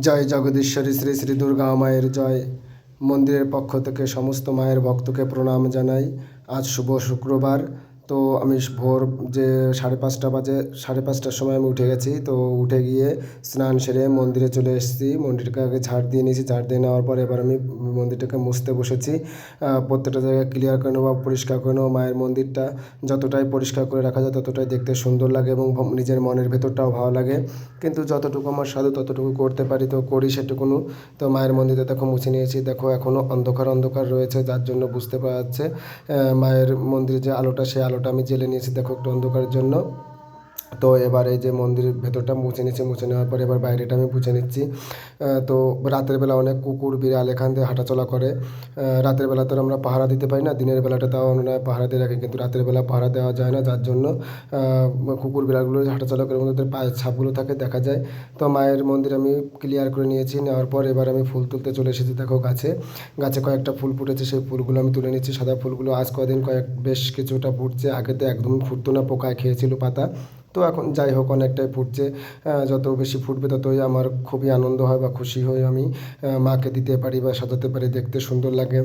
জয় জগদীশ্বরী শ্রী শ্রী দুর্গা মায়ের জয়। মন্দিরের পক্ষ থেকে সমস্ত মায়ের ভক্তকে প্রণাম জানাই। আজ শুভ শুক্রবার। তো আমি ভোর যে সাড়ে পাঁচটা বাজে, সাড়ে পাঁচটার সময় আমি উঠে গেছি। তো উঠে গিয়ে স্নান সেরে মন্দিরে চলে এসেছি। মন্দিরটাকে আগে ঝাড় দিয়ে নিয়েছি। ঝাড় দিয়ে নেওয়ার পর এবার আমি মন্দিরটাকে মুছতে বসেছি। প্রত্যেকটা জায়গায় ক্লিয়ার করে বা পরিষ্কার করে মায়ের মন্দিরটা যতটাই পরিষ্কার করে রাখা যায় ততটাই দেখতে সুন্দর লাগে এবং নিজের মনের ভেতরটাও ভালো লাগে। কিন্তু যতটুকু আমার সাধু ততটুকু করতে পারি, তো করি সেটুকুনো। তো মায়ের মন্দিরে দেখো মুছে নিয়েছি। দেখো এখনও অন্ধকার অন্ধকার রয়েছে, যার জন্য বুঝতে পারা যাচ্ছে মায়ের মন্দিরে যে আলোটা, সেই আলোটা আমি জেলে নিয়েছি দেখো একটু অন্ধকারের জন্য। তো এবার এই যে মন্দিরের ভেতরটা মুছে নিচ্ছি মুছে নেওয়ার পর এবার বাইরেটা আমি মুছে নিচ্ছি। তো রাতের বেলা অনেক কুকুর, বিড়াল এখান দিয়ে হাঁটাচলা করে। রাতের বেলা তো আমরা পাহারা দিতে পারি না, দিনের বেলাটা তাও আমরা পাহারা দিয়ে রাখি, কিন্তু রাতের বেলা পাহারা দেওয়া যায় না, যার জন্য কুকুর, বিড়ালগুলো হাঁটাচলা করে ওদের পায়ের ছাপগুলো থাকে, দেখা যায়। তো মায়ের মন্দির আমি ক্লিয়ার করে নিয়েছি, নেওয়ার পর এবার আমি ফুল তুলতে চলে এসেছি, দেখো গাছে। গাছে কয়েকটা ফুল ফুটেছে, সেই ফুলগুলো আমি তুলে নিচ্ছি, সাদা ফুলগুলো আজ কদিন কয়েক, বেশ কিছুটা ফুটছে আগে তো একদম ফুটতো না, পোকায় খেয়েছিল পাতা। তো এখন যাই হোক অনেকটাই ফুটছে। যত বেশি ফুটবে ততই আমার খুবই আনন্দ হয় বা খুশি হই আমি। মাকে দিতে পারি বা সাজাতে পারি, দেখতে সুন্দর লাগে।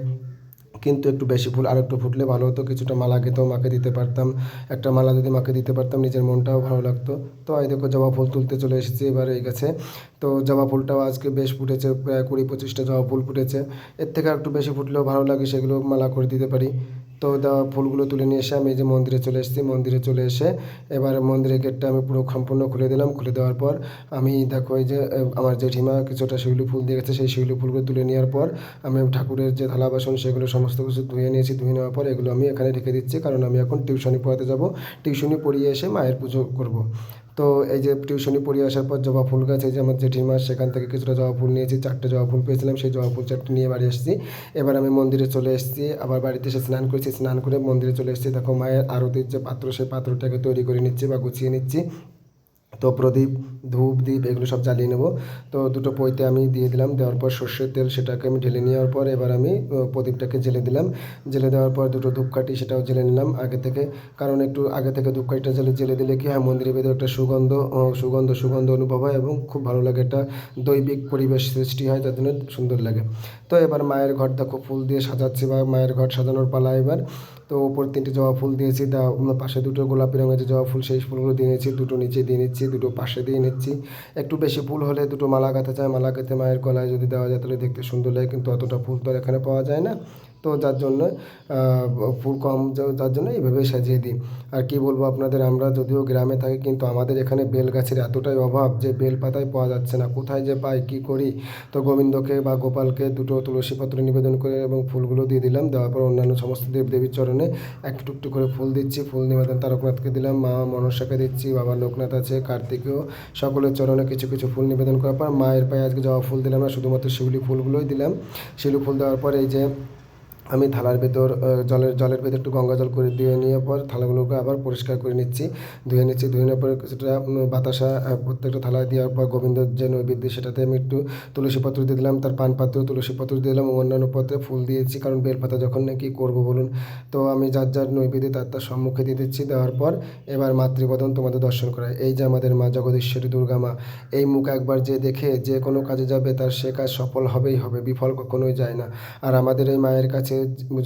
কিন্তু একটু বেশি ফুল আর একটু ফুটলে ভালো হতো। কিছুটা মালা গেতেও মাকে দিতে পারতাম। একটা মালা যদি মাকে দিতে পারতাম, নিজের মনটাও ভালো লাগতো। তো এই দেখো জবা ফুল তুলতে চলে এসেছি, এবার এই গেছে। তো জবা ফুলটাও আজকে বেশ ফুটেছে, প্রায় কুড়ি পঁচিশটা জবা ফুল ফুটেছে। এর থেকে আর একটু বেশি ফুটলেও ভালো লাগে, সেগুলো মালা করে দিতে পারি। তো ফুলগুলো তুলে নিয়ে এসে আমি এই যে মন্দিরে চলে এসেছি। মন্দিরে চলে এসে এবার মন্দিরের গেটটা আমি পুরো সম্পূর্ণ খুলে দিলাম। খুলে দেওয়ার পর আমি দেখো এই যে আমার জেঠিমা কিছুটা শিউলি ফুল দিয়ে গেছে। সেই শিউলি ফুলগুলো তুলে নেওয়ার পর আমি ঠাকুরের যে থালা বাসন, সেগুলো সমস্ত কিছু ধুয়ে নিয়েছি। ধুয়ে নেওয়ার পর এগুলো আমি এখানে রেখে দিচ্ছি। কারণ আমি এখন টিউশনি পড়াতে যাব। টিউশনি পড়িয়ে এসে মায়ের পুজো করব। তো এই যে টিউশনি পড়িয়ে আসার পর জবা ফুল গাছ, এই যে আমার জেঠিমা, সেখান থেকে কিছুটা জবা ফুল নিয়েছি, চারটে জবা ফুল পেয়েছিলাম, সেই জবা ফুল চারটে নিয়ে বাড়ি এসেছি এবার আমি মন্দিরে চলে এসেছি, আবার বাড়িতে এসে স্নান করেছি, স্নান করে মন্দিরে চলে এসেছি। দেখো মায়ের আরতির যে পাত্র, সেই পাত্রটাকে তৈরি করে নিচ্ছি বা গুছিয়ে নিচ্ছি। তো প্রদীপ, ধূপ দ্বীপ এগুলো সব জ্বালিয়ে নেব। তো দুটো পইতে আমি দিয়ে দিলাম, দেওয়ার পর সর্ষের তেল সেটাকে আমি ঢেলে নেওয়ার পর এবার আমি প্রদীপটাকে জেলে দিলাম। জেলে দেওয়ার পর দুটো ধূপকাঠি সেটাও জেলে নিলাম আগে থেকে। কারণ একটু আগে থেকে ধূপকাঠিটা জেলে জেলে দিলে কি হয়, মন্দিরের ভেতরে একটা সুগন্ধ সুগন্ধ সুগন্ধ অনুভব হয় এবং খুব ভালো লাগে। একটা দৈবিক পরিবেশ সৃষ্টি হয়, যার জন্য সুন্দর লাগে। তো এবার মায়ের ঘরটা খুব ফুল দিয়ে সাজাচ্ছি বা মায়ের ঘর সাজানোর পালা এবার। তো ওপর তিনটে জবা ফুল দিয়েছি দা পাশে দুটো গোলাপি রঙের যে জবা ফুল, সেই ফুলগুলো দিয়ে নিচ্ছি, দুটো নিচে দিয়ে নিচ্ছি, দুটো পাশে দিয়ে নিচ্ছি। একটু বেশি ফুল হলে দুটো মালা গাঁথা চায় মালা গাঁথে মায়ের গলায় যদি দেওয়া যায় তাহলে দেখতে সুন্দর লাগে, কিন্তু অতটা ফুল তো আর এখানে পাওয়া যায় না। তো যার জন্য ফুল কম যার জন্য এইভাবে সাজিয়ে দিই। আর কি বলব আপনাদের, আমরা যদিও গ্রামে থাকি, কিন্তু আমাদের এখানে বেল গাছের এতটাই অভাব যে বেল পাতায় পাওয়া যাচ্ছে না। কোথায় যে পাই, কি করি? তো গোবিন্দকে বা গোপালকে দুটো তুলসী পত্র নিবেদন করে এবং ফুলগুলো দিয়ে দিলাম। দেওয়ার পর অন্যান্য সমস্ত দেব দেবীর চরণে একটু টুকটু করে ফুল দিচ্ছি। ফুল নিবেদন তারকনাথকে দিলাম, মা মনসাকে দিচ্ছি, বাবা লোকনাথ আছে কার্তিকেও সকলের চরণে কিছু কিছু ফুল নিবেদন করার পর মায়ের পায়ে আজকে জবা ফুল দিলাম না, শুধুমাত্র শিউলি ফুলগুলোই দিলাম। শিউলি ফুল দেওয়ার পর এই যে আমি থালার ভেতর জলের জলের ভেতর একটু গঙ্গা জল করে দিয়ে নিয়ে পর থালাগুলোকে আবার পরিষ্কার করে নিচ্ছি। ধুয়ে নিচ্ছি ধুয়ে নেওয়ার পরে উম, বাতাসা প্রত্যেকটা থালায় দেওয়ার পর গোবিন্দর যে নৈবেদ্য সেটাতে আমি একটু তুলসী পত্র দিয়ে দিলাম তার পান পাত্র তুলসী পত্র দিয়ে দিলাম অন্যান্য পত্রে ফুল দিয়েছি কারণ বেলপাতা যখন নাকি করব বলুন। তো আমি যার যার নৈবেদ্য তার তার সম্মুখে দিয়ে দিচ্ছি দেওয়ার পর এবার মাতৃবদন তোমাদের দর্শন করায়। এই যে আমাদের মা জগদীশ্বরী দুর্গা মা এই মুখ একবার যে দেখে যে কোনো কাজে যাবে তার সে কাজ সফল হবেই হবে বিফল কখনোই যায় না। আর আমাদের এই মায়ের কাছে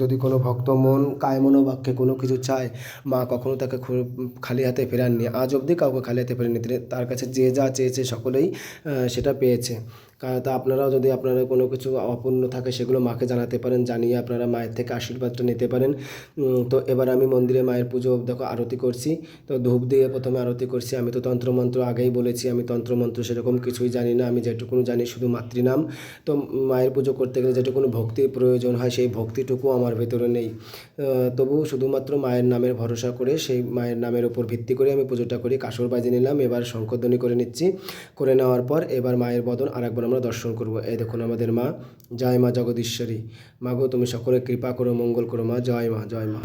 যদি কোনো ভক্ত মন, কায় মনোবাক্যে কোনো কিছু চায়, মা কখনো তাকে খালি হাতে ফেরাননি। আজ অবধি কাউকে খালি হাতে ফেরেনি তিনি তার কাছে যে যা চেয়েছে সকলেই সেটা পেয়েছে। তা আপনারাও যদি আপনারা কোনো কিছু অপূর্ণ থাকে সেগুলো মাকে জানাতে পারেন, জানিয়ে আপনারা মায়ের থেকে আশীর্বাদটা নিতে পারেন। তো এবার আমি মন্দিরে মায়ের পুজো, দেখো, আরতি করছি। তো ধূপ দিয়ে প্রথমে আরতি করছি। আমি তো তন্ত্রমন্ত্র আগেই বলেছি, আমি তন্ত্রমন্ত্র সেরকম কিছুই জানি না, আমি যেটুকুনি জানি শুধু মাতৃনাম। তো মায়ের পুজো করতে গেলে যেটুকুনি ভক্তির প্রয়োজন হয়, সেই ভক্তিটুকু আমার ভেতরে নেই। তবু শুধুমাত্র মায়ের নামের ভরসা করে, সেই মায়ের নামের উপর ভিত্তি করে আমি পুজোটা করি। কাসর বাজিয়ে নিলাম, এবার শঙ্করধ্বনি করে নিচ্ছি। করে নেওয়ার পর এবার মায়ের বদন আরেকবার আমরা দর্শন করব। এই দেখুন আমাদের মা। জয় মা জগদীশ্বরী। মা গো তুমি সকলে কৃপা করো, মঙ্গল করো মা। জয় মা জয় মা।